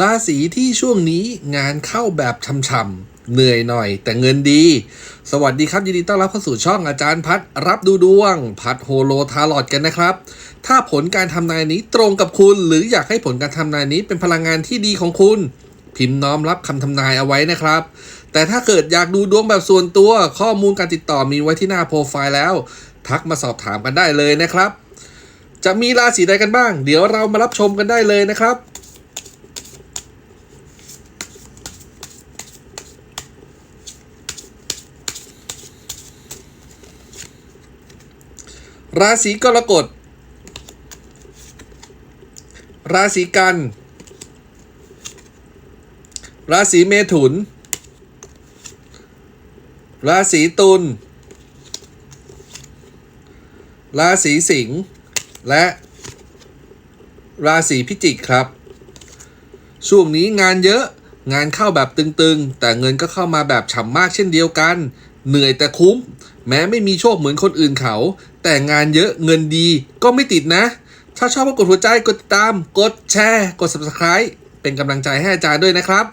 ราศีที่ช่วงนี้งานเข้าแบบช่ำๆเหนื่อยหน่อย แต่เงินดี สวัสดีครับยินดีต้อนรับเข้าสู่ช่องอาจารย์พัดรับดูดวง พัดโฮโลทาลอดกันนะครับ ถ้าผลการทำนายนี้ตรงกับคุณ หรืออยากให้ผลการทำนายนี้เป็นพลังงานที่ดีของคุณ พิมพ์น้อมรับคำทำนายเอาไว้นะครับ แต่ถ้าเกิดอยากดูดวงแบบส่วนตัวข้อมูลการติดต่อมีไว้ที่หน้าโปรไฟล์แล้ว ทักมาสอบถามกันได้เลยนะครับ จะมีราศีใดกันบ้าง เดี๋ยวเรามารับชมกันได้เลยนะครับ ราศีกรกฎ ราศีกัน ราศีเมถุน ราศีตุล ราศีสิงห์ และราศีพิจิกครับ ช่วงนี้งานเยอะงานเข้าแบบตึงๆ แต่เงินก็เข้ามาแบบฉ่ำมากเช่นเดียวกัน เหนื่อยแต่คุ้ม แม้ไม่มีโชคเหมือนคนอื่นเขา แต่งานเยอะเงินดีก็ไม่ติดนะ ถ้าชอบก็กดหัวใจกดติดตาม กดแชร์ กด subscribe เป็นกำลังใจให้อาจารย์ด้วยนะครับ